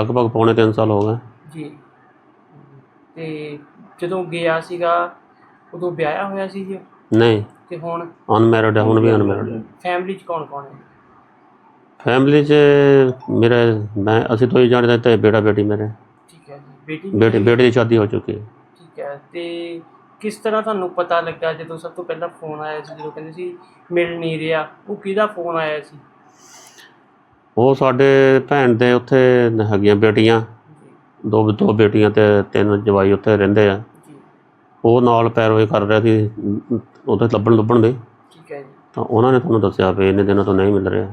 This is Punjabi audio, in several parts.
ਲਗਭਗ ਪੌਣੇ 3 ਸਾਲ ਹੋ ਗਏ। ਜੀ। ਤੇ ਜਦੋਂ ਗਿਆ ਸੀਗਾ ਉਦੋਂ ਵਿਆਹਿਆ ਹੋਇਆ ਸੀ ਜੀ? ਨਹੀਂ। ਤੇ ਹੁਣ? ਅਨਮੈਰਿਡ ਹੈ ਹੁਣ ਵੀ ਅਨਮੈਰਿਡ ਹੈ ਫੈਮਿਲੀ ਚ ਕੌਣ ਕੌਣ ਹੈ? ਫੈਮਿਲੀ 'ਚ ਮੇਰੇ ਮੈਂ ਅਸੀਂ ਤੋਂ ਹੀ ਜਾਣਦੇ ਤੇ ਬੇਟਾ ਬੇਟੀ ਮੇਰੇ। ਠੀਕ ਹੈ ਜੀ। ਬੇਟੀ ਵੀ? ਬੇਟੀ ਦੀ ਸ਼ਾਦੀ ਹੋ ਚੁੱਕੀ ਹੈ। ਠੀਕ ਹੈ। ਤੇ ਕਿਸ ਤਰ੍ਹਾਂ ਤੁਹਾਨੂੰ ਪਤਾ ਲੱਗਾ ਜਦੋਂ ਸਭ ਤੋਂ ਪਹਿਲਾਂ ਫੋਨ ਆਇਆ ਸੀ ਜਦੋਂ ਕਹਿੰਦੇ ਸੀ ਮਿਲ ਨਹੀਂ ਰਿਹਾ। ਉਹ ਕਿਹਦਾ ਫੋਨ ਆਇਆ ਸੀ? ਉਹ ਸਾਡੇ ਭੈਣ ਦੇ ਉੱਥੇ ਹੈਗੀਆਂ ਬੇਟੀਆਂ। ਦੋ ਦੋ ਬੇਟੀਆਂ ਤੇ ਤਿੰਨ ਜਵਾਈ ਉੱਥੇ ਰਹਿੰਦੇ ਆ। ਉਹ ਨਾਲ ਪੈਰੋਏ ਕਰ ਰਿਹਾ ਸੀ ਉੱਥੇ ਲੱਭਣ ਲੱਭਣ ਦੇ। ਠੀਕ ਹੈ ਜੀ। ਤਾਂ ਉਹਨਾਂ ਨੇ ਤੁਹਾਨੂੰ ਦੱਸਿਆ ਵੀ ਇੰਨੇ ਦਿਨਾਂ ਤੋਂ ਨਹੀਂ ਮਿਲ ਰਿਹਾ।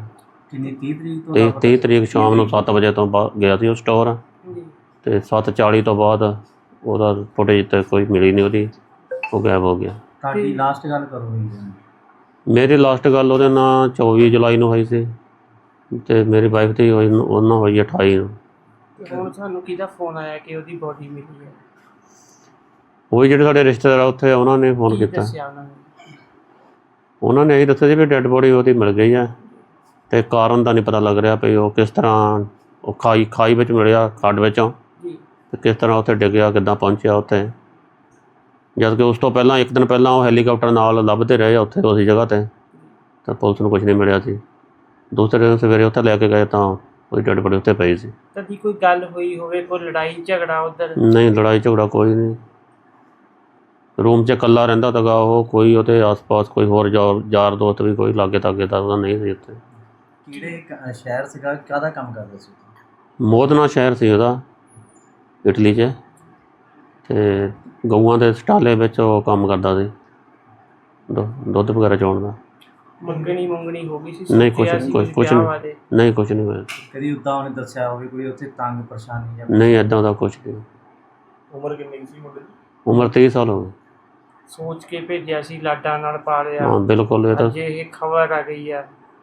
ਕਿੰਨੀ 30 ਤਰੀਕ ਤੋਂ ਤੇ ਲਾਪਤਾ 30 ਤਰੀਕ ਸ਼ਾਮ ਨੂੰ 7 ਵਜੇ ਤੋਂ ਬਾਅਦ ਗਿਆ ਸੀ ਉਹ ਸਟੋਰ ਜੀ। ਤੇ 7:40 ਤੋਂ ਬਾਅਦ ਉਹਦਾ ਫੁਟੇਜ ਤੇ ਕੋਈ ਮਿਲੀ ਨਹੀਂ ਉਹਦੀ। ਉਹ ਗਾਇਬ ਹੋ ਗਿਆ। ਤੁਹਾਡੀ ਲਾਸਟ ਗੱਲ ਕਰੋ ਮੇਰੀ ਲਾਸਟ ਗੱਲ ਉਹਦੇ ਨਾਲ 24 ਜੁਲਾਈ ਨੂੰ ਹੋਈ ਸੀ। ਤੇ ਮੇਰੀ ਵਾਈਫ ਦੀ ਹੋਈ ਉਹਨਾਂ ਹੋਈ 28 ਨੂੰ। ਤੇ ਹੁਣ ਸਾਨੂੰ ਕਿਹਦਾ ਫੋਨ ਆਇਆ ਕਿ ਉਹਦੀ ਬੋਡੀ ਮਿਲੀ ਹੈ? ਉਹੀ ਜਿਹੜੇ ਸਾਡੇ ਰਿਸ਼ਤੇਦਾਰ ਆ ਉੱਥੇ ਉਹਨਾਂ ਨੇ ਫੋਨ ਕੀ ਕੀਤਾ। ਦੱਸਿਆ ਉਹਨਾਂ ਨੇ? ਉਹਨਾਂ ਨੇ ਇਹ ਦੱਸਿਆ ਸੀ ਵੀ ਡੈੱਡ ਬੋਡੀ ਉਹਦੀ ਮਿਲ ਗਈ ਆ। ਤੇ ਕਾਰਨ ਦਾ ਨਹੀਂ ਪਤਾ ਲੱਗ ਰਿਹਾ ਵੀ ਉਹ ਕਿਸ ਤਰ੍ਹਾਂ ਉਹ ਖਾਈ ਖਾਈ ਵਿੱਚ ਮਿਲਿਆ ਖੱਡ ਵਿੱਚੋਂ। ਜੀ। ਤੇ ਕਿਸ ਤਰ੍ਹਾਂ ਉੱਥੇ ਡਿੱਗਿਆ ਕਿੱਦਾਂ ਪਹੁੰਚਿਆ ਉੱਥੇ। ਜਦ ਕਿ ਉਸ ਤੋਂ ਪਹਿਲਾਂ ਇੱਕ ਦਿਨ ਪਹਿਲਾਂ ਉਹ ਹੈਲੀਕਾਪਟਰ ਨਾਲ ਲੱਭਦੇ ਰਹੇ ਆ ਉੱਥੇ ਉਸੇ ਜਗ੍ਹਾ ਤੇ। ਤਾਂ ਪੁਲਿਸ ਨੂੰ ਕੁਝ ਨਹੀਂ ਮਿਲਿਆ ਸੀ। ਦੂਸਰੇ ਦਿਨ ਸਵੇਰੇ ਉੱਥੇ ਲੈ ਕੇ ਗਏ ਤਾਂ ਉਹਦੀ ਡੈੱਡ ਬੋਡੀ ਉੱਥੇ ਪਈ ਸੀ। ਕਦੀ ਕੋਈ ਗੱਲ ਹੋਈ ਹੋਵੇ ਕੋਈ ਲੜਾਈ ਝਗੜਾ ਉਧਰ? ਨਹੀਂ ਲੜਾਈ ਝਗੜਾ ਕੋਈ ਨਹੀਂ। ਰੂਮ 'ਚ ਇਕੱਲਾ ਰਹਿੰਦਾ ਤਗਾ ਉਹ ਕੋਈ ਉਹਦੇ ਆਸ-ਪਾਸ ਕੋਈ ਹੋਰ ਯਾਰ ਯਾਰ ਦੋਸਤ ਵੀ ਕੋਈ ਲਾਗੇ ਤਾਗੇ ਦਾ ਉਹਦਾ ਨਹੀਂ ਸੀ ਉੱਥੇ। ਕਿਹੜੇ ਕ- ਸ਼ਹਿਰ ਸੀਗਾ? ਕਾਹਦਾ ਕੰਮ ਕਰਦਾ ਸੀ ਮੋਦਨਾ ਸ਼ਹਿਰ ਸੀ ਉਹਦਾ ਇਟਲੀ 'ਚ। ਤੇ ਗਊਆਂ ਦੇ ਸਟਾਲੇ ਵਿੱਚ ਉਹ ਕੰਮ ਕਰਦਾ ਸੀ ਦੁ- ਦੁੱਧ ਵਗੈਰਾ ਚੋਣ ਦਾ। ਮੰਗਣੀ ਮੰਗਣੀ ਹੋ ਗਈ ਸੀ ਨਹੀਂ, ਕੁਛ- ਸੋਚਿਆ ਸੀ ਕੁਛ- ਕੁਛ ਵਿਆਹ ਨਹੀਂ। ਬਾਰੇ। ਨਹੀਂ ਕੁਝ ਨਹੀਂ ਹੋਇਆ। ਕਦੀ ਉਦਾਂ ਉਹਨੇ ਦੱਸਿਆ ਹੋਵੇ ਕੋਈ ਉੱਥੇ ਤੰਗ ਪਰੇਸ਼ਾਨੀ ਜਾਂ ਨਹੀਂ ਐਦਾਂ ਦਾ ਕੁਝ ਨਹੀਂ। ਉਮਰ ਕਿੰਨੀ ਸੀ ਮੁੰਡੇ ਦੀ? ਉਮਰ 30 ਸਾਲ ਹੋ ਗਈ। ਸੋਚ ਕੇ ਭੇਜਿਆ ਸੀ ਲਾਡਾਂ ਨਾਲ ਪਾਲਿਆ। ਹਾਂ ਬਿਲਕੁਲ ਇਹ ਤਾਂ ਅੱਜ ਇਹ ਖਬਰ ਆ ਗਈ ਆ।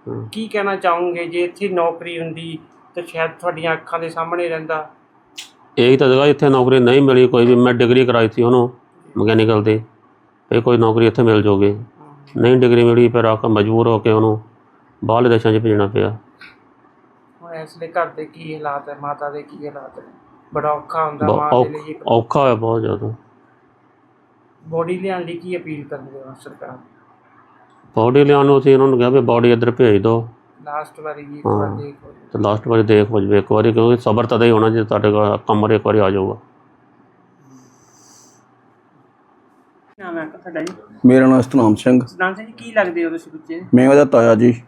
ਹਾਂ। ਕੀ ਕਹਿਣਾ ਚਾਹੋਗੇ? ਜੇ ਇੱਥੇ ਨੌਕਰੀ ਹੁੰਦੀ ਤਾਂ ਸ਼ਾਇਦ ਤੁਹਾਡੀਆਂ ਅੱਖਾਂ ਦੇ ਸਾਹਮਣੇ ਰਹਿੰਦਾ। ਇਹੀ ਤਾਂ ਜਗ੍ਹਾ ਇੱਥੇ ਨੌਕਰੀ ਨਹੀਂ ਮਿਲੀ ਕੋਈ ਵੀ ਮੈਂ ਡਿਗਰੀ ਕਰਾਈ ਸੀ ਉਹਨੂੰ ਮਕੈਨੀਕਲ ਦੀ ਇਹ ਕੋਈ ਨੌਕਰੀ ਇੱਥੇ ਮਿਲ ਜੂਗੀ। ਨਹੀਂ ਡਿਗਰੀ ਮਿਲੀ ਫਿਰ ਆ ਕੇ ਮਜਬੂਰ ਹੋ ਕੇ ਉਹਨੂੰ ਬਾਹਰਲੇ ਦੇਸ਼ਾਂ 'ਚ ਭੇਜਣਾ ਪਿਆ। ਹੁਣ ਇਸ ਲਈ ਘਰ ਦੇ ਕੀ ਹਾਲਾਤ ਹੈ? ਮਾਤਾ ਦੇ ਕੀ ਹਾਲਾਤ ਹੈ? ਬੜਾ ਔਖਾ ਹੁੰਦਾ ਮਾਂ ਦੇ ਲਈ ਔਖਾ ਹੋਇਆ ਬਹੁਤ ਜ਼ਿਆਦਾ। ਬੋਡੀ ਲਿਆਉਣ ਲਈ ਕੀ ਅਪੀਲ ਕਰਦੇ ਹੋ ਸਰਕਾਰ ਬੋਡੀ ਲਿਆਉਣ ਨੂੰ ਅਸੀਂ ਉਹਨਾਂ ਨੂੰ ਕਿਹਾ ਵੀ ਬੋਡੀ ਇੱਧਰ ਭੇਜ ਦਿਓ। ਲਾਸਟ ਵਾਰੀ ਵੀ ਇੱਕ ਵਾਰ ਹਾਂ। ਦੇਖੋ ਤੇ ਲਾਸਟ ਵਾਰੀ ਦੇਖ ਹੋ ਜਾਵੇ ਇੱਕ ਵਾਰੀ ਕਿਉਂਕਿ ਸਬਰ ਤਦ ਹੀ ਹੋਣਾ ਜੇ ਤੁਹਾਡੇ ਕੋਲ ਕਮਰ ਇੱਕ ਵਾਰੀ ਆ ਜਾਊਗਾ। ਤੁਹਾਡਾ ਜੀ? ਮੇਰਾ ਨਾਮ ਸਤਨਾਮ ਸਿੰਘ। ਸਦਾਨ ਸਿੰਘ ਜੀ ਕੀ ਲੱਗਦੇ ਹੋ ਤੁਸੀਂ ਬੱਚੇ? ਮੈਂ ਉਹਦਾ ਤਾਇਆ ਜੀ।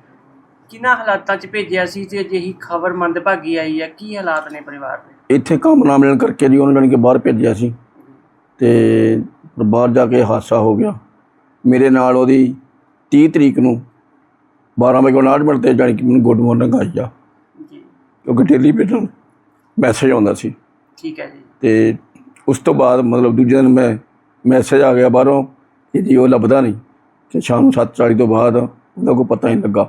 ਕਿੰਨਾ ਹਾਲਾਤਾਂ 'ਚ ਭੇਜਿਆ ਸੀ ਤੇ ਅਜਿਹੀ ਖਬਰ ਮੰਦਭਾਗੀ ਆਈ ਹੈ? ਕੀ ਹਾਲਾਤ ਨੇ ਪਰਿਵਾਰ ਦੇ? ਇੱਥੇ ਕੰਮ ਨਾ ਮਿਲਣ ਕਰਕੇ ਜੀ ਉਹਨਾਂ ਕਿ ਬਾਹਰ ਭੇਜਿਆ ਸੀ। ਤੇ ਬਾਹਰ ਜਾ ਕੇ ਹਾਦਸਾ ਹੋ ਗਿਆ। ਮੇਰੇ ਨਾਲ ਉਹਦੀ 30 ਤਰੀਕ ਨੂੰ 12 ਵਜੇ 59 ਮਿੰਟ ਤੇ ਜਾਣੀ ਕਿ ਮੈਨੂੰ ਗੁੱਡ ਮਾਰਨਿੰਗ ਆਈ ਆ। ਜੀ। ਕਿਉਂਕਿ ਟੈਲੀਵਿਜ਼ਨ ਮੈਸੇਜ ਆਉਂਦਾ ਸੀ। ਠੀਕ ਹੈ ਜੀ। ਤੇ ਉਸ ਤੋਂ ਬਾਅਦ ਮਤਲਬ ਦੂਜੇ ਦਿਨ ਮੈਂ ਮੈਸੇਜ ਆ ਗਿਆ ਬਾਹਰੋਂ ਕਿ ਜੀ ਉਹ ਲੱਭਦਾ ਨਹੀਂ ਕਿ ਸ਼ਾਮ ਨੂੰ 7:40 ਤੋਂ ਬਾਅਦ ਉਹਦਾ ਕੋਈ ਪਤਾ ਨਹੀਂ ਲੱਗਾ।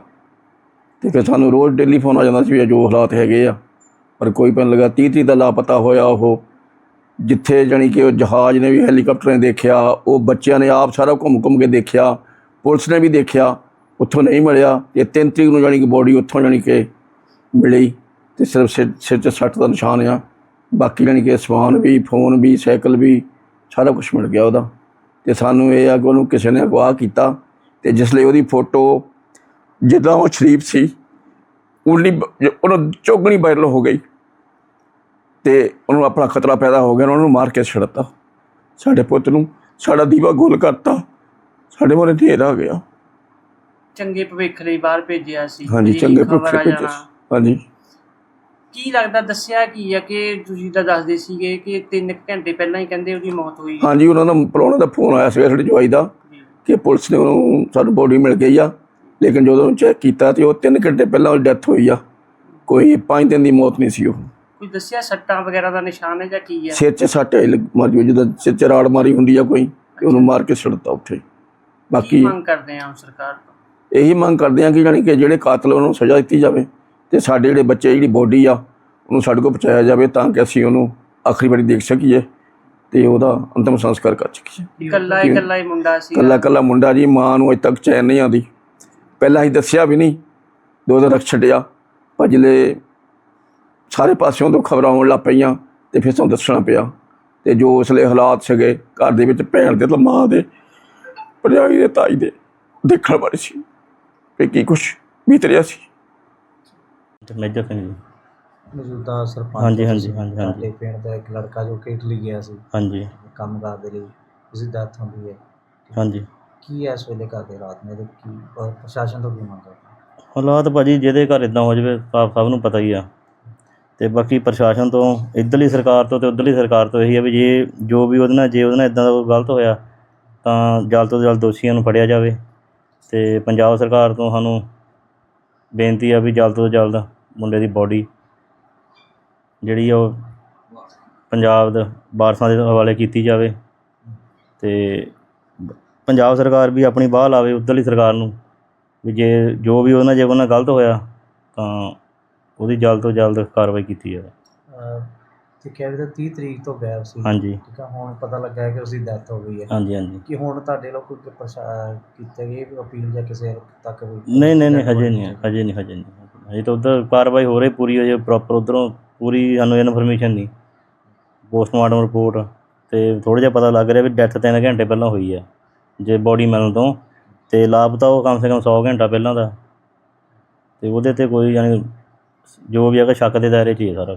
ਤੇ ਫਿਰ ਸਾਨੂੰ ਰੋਜ਼ ਡੇਲੀ ਫੋਨ ਆ ਜਾਂਦਾ ਸੀ ਵੀ ਇਹ ਜੋ ਹਾਲਾਤ ਹੈਗੇ ਆ, ਪਰ ਕੋਈ ਪਤਾ ਨਹੀਂ ਲੱਗਾ। 30 ਤਰੀਕ ਦਾ ਲਾਪਤਾ ਹੋਇਆ ਉਹ, ਜਿੱਥੇ ਜਾਣੀ ਕਿ ਉਹ ਜਹਾਜ਼ ਨੇ ਵੀ ਹੈਲੀਕਾਪਟਰ ਨੇ ਦੇਖਿਆ, ਉਹ ਬੱਚਿਆਂ ਨੇ ਆਪ ਸਾਰਾ ਘੁੰਮ ਘੁੰਮ ਕੇ ਦੇਖਿਆ, ਪੁਲਿਸ ਨੇ ਵੀ ਦੇਖਿਆ, ਉੱਥੋਂ ਨਹੀਂ ਮਿਲਿਆ। ਤੇ 3 ਤਰੀਕ ਨੂੰ ਜਾਣੀ ਕਿ ਬੋਡੀ ਉੱਥੋਂ ਜਾਣੀ ਕਿ ਮਿਲੀ ਤੇ ਸਿਰਫ ਸਿਰ ਸਿਰ 'ਚ ਸੱਟ ਦਾ ਨਿਸ਼ਾਨ ਆ। ਬਾਕੀ ਜਾਣੀ ਕਿ ਸਮਾਨ ਵੀ ਫੋਨ ਵੀ, ਸਾਈਕਲ ਵੀ ਸਾਰਾ ਕੁਝ ਮਿਲ ਗਿਆ ਉਹਦਾ। ਤੇ ਸਾਨੂੰ ਇਹ ਆ ਕਿ ਉਹਨੂੰ ਕਿਸੇ ਨੇ ਅਗਵਾ ਕੀਤਾ ਤੇ ਜਿਸ ਲਈ ਉਹਦੀ ਫੋਟੋ ਜਿੱਦਾਂ ਉਹ ਸ਼ਰੀਫ ਸੀ ਉਨੀ ਉਹਨੂੰ ਚੌਗਣੀ ਵਾਇਰਲ ਹੋ ਗਈ ਤੇ ਉਹਨੂੰ ਆਪਣਾ ਖਤਰਾ ਪੈਦਾ ਹੋ ਗਿਆ ਉਹਨੂੰ ਮਾਰ ਕੇ ਛੱਡਤਾ। ਸਾਡੇ ਪੁੱਤ ਨੂੰ ਸਾਡਾ ਦੀਵਾ ਗੋਲ ਕਰਤਾ ਸਾਡੇ ਮੋਰੇ ਢੇਰ ਆ ਗਿਆ। ਚੰਗੇ ਭਵਿੱਖ ਲਈ ਬਾਹਰ ਭੇਜਿਆ ਸੀ ਹਾਂਜੀ ਚੰਗੇ ਭੇਜੇ ਜਾਣਾ। ਹਾਂਜੀ। ਕੀ ਲੱਗਦਾ ਦੱਸਿਆ ਕੀ ਹੈ ਕਿ ਤੁਸੀਂ ਤਾਂ ਦੱਸਦੇ ਸੀਗੇ ਕਿ 3 ਘੰਟੇ ਪਹਿਲਾਂ ਹੀ ਕਹਿੰਦੇ ਉਹਦੀ ਮੌਤ ਹੋਈ? ਹੈ ਹਾਂਜੀ ਉਹਨਾਂ ਦਾ ਪਰੋਣਾ ਦਾ ਫੋਨ ਆਇਆ ਸੀ ਸਾਡੇ ਜਵਾਈ ਦਾ। ਕਿ ਪੁਲਿਸ ਨੇ ਉਹਨੂੰ ਸਾਨੂੰ ਬੋਡੀ ਮਿਲ ਗਈ ਆ ਲੇਕਿਨ ਜਦੋਂ ਚੈੱਕ ਕੀਤਾ ਤੇ ਉਹ 3 ਘੰਟੇ ਪਹਿਲਾਂ ਉਹ ਡੈਥ ਹੋਈ ਆ। ਕੋਈ 5 ਦਿਨ ਦੀ ਮੌਤ ਨਹੀਂ ਸੀ ਉਹ। ਕੋਈ ਦੱਸਿਆ ਸੱਟਾਂ ਵਗੈਰਾ ਦਾ ਨਿਸ਼ਾਨ ਹੈ ਜਾਂ ਕੀ ਹੈ ਸਿਰ 'ਚ ਸੱਟ ਹੈ ਮਾਰੀ ਹੋਈ, ਜਿੱਦਾਂ ਸਿਰ 'ਚ ਰਾੜ ਮਾਰੀ ਹੁੰਦੀ ਆ ਕੋਈ ਤੇ ਉਹਨੂੰ ਮਾਰ ਕੇ ਛੱਡਤਾ ਉੱਥੇ। ਬਾਕੀ ਮੰਗ ਕਰਦੇ ਆ ਸਰਕਾਰ ਤੋਂ? ਇਹੀ ਮੰਗ ਕਰਦੇ ਆ ਕਿ ਜਾਣੀ ਕਿ ਜਿਹੜੇ ਕਾਤਲ ਉਹਨੂੰ ਸਜ਼ਾ ਦਿੱਤੀ ਜਾਵੇ। ਤੇ ਸਾਡੇ ਜਿਹੜੇ ਬੱਚੇ ਜਿਹੜੀ ਬੋਡੀ ਆ ਉਹਨੂੰ ਸਾਡੇ ਕੋਲ ਪਹੁੰਚਾਇਆ ਜਾਵੇ ਤਾਂ ਕਿ ਅਸੀਂ ਉਹਨੂੰ ਆਖਰੀ ਵਾਰੀ ਦੇਖ ਸਕੀਏ ਤੇ ਉਹਦਾ ਅੰਤਮ ਸੰਸਕਾਰ ਕਰ ਸਕੀਏ। ਇਕੱਲਾ ਹੀ ਇਕੱਲਾ ਹੀ ਮੁੰਡਾ ਸੀ ਕੱਲਾ ਕੱਲਾ ਮੁੰਡਾ ਜੀ ਮਾਂ ਨੂੰ ਅਜੇ ਤੱਕ ਚੈਨ ਨਹੀਂ ਆਉਂਦੀ। ਪਹਿਲਾਂ ਹੀ ਦੱਸਿਆ ਵੀ ਨਹੀਂ ਦੋ ਦਿਨ ਰੱਖ ਛੱਡਿਆ ਭਜਲੇ ਸਾਰੇ ਪਾਸਿਓਂ ਤੋਂ ਖਬਰਾਂ ਆਉਣ ਲੱਗ ਪਈਆਂ ਤੇ ਫਿਰ ਸਾਨੂੰ ਦੱਸਣਾ ਪਿਆ। ਤੇ ਜੋ ਉਸਲੇ ਹਾਲਾਤ ਸੀਗੇ ਘਰ ਦੇ ਵਿੱਚ ਭੈਣ ਦੇ ਤੇ ਮਾਂ ਦੇ ਭਰਜਾਈ ਦੇ ਤਾਈ ਦੇ ਦੇਖਣ ਵਾਲੇ ਸੀ ਵੀ ਕੀ ਕੁਛ ਬੀਤ ਰਿਹਾ ਸੀ। ਮੇਜਰ ਸਿੰਘ ਜੀ। ਮੌਜੂਦਾ ਸਰਪੰਚ ਹਾਂਜੀ, ਹਾਂਜੀ, ਤੁਸੀਂ ਹਾਂਜੀ, ਹਾਂਜੀ। ਤੁਹਾਡੇ ਪਿੰਡ ਦਾ ਇੱਕ ਲੜਕਾ ਜੋ ਕਿ ਇਟਲੀ ਗਿਆ ਸੀ। ਹਾਂਜੀ। ਕੰਮ ਕਰਦੇ ਲਈ ਉਸਦੀ ਡੈਥ ਹੁੰਦੀ ਹੈ। ਹਾਂਜੀ। ਕੀ ਹੈ ਇਸ ਵੇਲੇ ਘਰ ਦੇ ਹਾਲਾਤ ਨੇ? ਤੇ ਕੀ ਅਹ ਪ੍ਰਸ਼ਾਸਨ ਤੋਂ ਕੀ ਮੰਗ ਕਰਦੇ ਹਾਲਾਤ ਭਾਜੀ ਜਿਹਦੇ ਘਰ ਇਦਾਂ ਹੋ ਜਾਵੇ ਸਭ ਸਭ ਨੂੰ ਪਤਾ ਹੀ ਆ। ਤੇ ਬਾਕੀ ਪ੍ਰਸ਼ਾਸਨ ਤੋਂ ਇੱਧਰਲੀ ਸਰਕਾਰ ਤੋਂ ਤੇ ਉੱਧਰਲੀ ਸਰਕਾਰ ਤੋਂ ਇਹੀ ਆ ਵੀ ਜੇ ਜੋ ਵੀ ਉਹਦੇ ਨਾਲ ਜੇ ਉਹਦੇ ਨਾਲ ਇਦਾਂ ਦਾ ਕੋਈ ਗਲਤ ਹੋਇਆ ਤਾਂ ਜਲਦ ਤੋਂ ਜਲਦ ਦੋਸ਼ੀਆਂ ਨੂੰ ਫੜਿਆ ਜਾਵੇ। ਤੇ ਪੰਜਾਬ ਸਰਕਾਰ ਤੋਂ ਸਾਨੂੰ ਬੇਨਤੀ ਆ ਵੀ ਜਲਦ ਤੋਂ ਜਲਦ ਮੁੰਡੇ ਦੀ ਬੋਡੀ ਜਿਹੜੀ ਆ ਉਹ ਪੰਜਾਬ ਦੇ ਵਾਰਸਾਂ ਦੇ ਹਵਾਲੇ ਕੀਤੀ ਜਾਵੇ ਤੇ ਪੰਜਾਬ ਸਰਕਾਰ ਵੀ ਆਪਣੀ ਬਾਹ ਲਾਵੇ ਉੱਧਰਲੀ ਸਰਕਾਰ ਨੂੰ ਵੀ ਜੇ ਜੋ ਵੀ ਉਹਨਾਂ ਜੇ ਉਹਨਾਂ ਗਲਤ ਹੋਇਆ ਤਾਂ ਉਹਦੀ ਜਲਦ ਤੋਂ ਜਲਦ ਕਾਰਵਾਈ ਕੀਤੀ ਜਾਵੇ। ਤੇ ਕਹਿ ਵੀ ਤਾਂ 30 ਤਰੀਕ ਤੋਂ ਗਾਇਬ ਸੀ। ਹਾਂਜੀ। ਠੀਕ ਹੈ ਹੁਣ ਪਤਾ ਲੱਗਾ ਕਿ ਉਸਦੀ ਡੈਥ ਹੋ ਗਈ ਹੈ। ਹਾਂਜੀ ਹਾਂਜੀ। ਕਿ ਹੁਣ ਤੁਹਾਡੇ ਲੋਕ ਕੋਈ ਪ੍ਰਸ਼ਾ ਕੀਤੇ ਗਏ ਅਪੀਲ ਜਾਂ ਕਿਸੇ ਤੱਕ ਵੀ ਨਹੀਂ ਨਹੀਂ ਨਹੀਂ ਹਜੇ ਨਹੀਂ ਹਜੇ ਨਹੀਂ ਹਜੇ ਨਹੀਂ। ਹਜੇ ਤਾਂ ਉੱਧਰ ਕਾਰਵਾਈ ਹੋ ਰਹੀ ਪੂਰੀ ਹਜੇ ਪ੍ਰੋਪਰ ਉੱਧਰੋਂ ਪੂਰੀ ਸਾਨੂੰ ਇਨਫੋਰਮੇਸ਼ਨ ਨਹੀਂ। ਪੋਸਟਮਾਰਟਮ ਰਿਪੋਰਟ ਤੇ ਥੋੜ੍ਹਾ ਜਿਹਾ ਪਤਾ ਲੱਗ ਰਿਹਾ ਵੀ ਡੈਥ 3 ਘੰਟੇ ਪਹਿਲਾਂ ਹੋਈ ਹੈ ਜੇ ਬੋਡੀ ਮਿਲਣ ਤੋਂ। ਤੇ ਲਾਪਤਾ ਉਹ ਕਮ ਸੇ ਕਮ 100 ਘੰਟਾ ਪਹਿਲਾਂ ਦਾ। ਤੇ ਉਹਦੇ ਤੇ ਕੋਈ ਯਾਨੀ ਜੋ ਵੀ ਹੈਗਾ ਸ਼ੱਕ ਦੇ ਦਾਇਰੇ 'ਚ ਹੀ ਹੈ ਸਾਰਾ।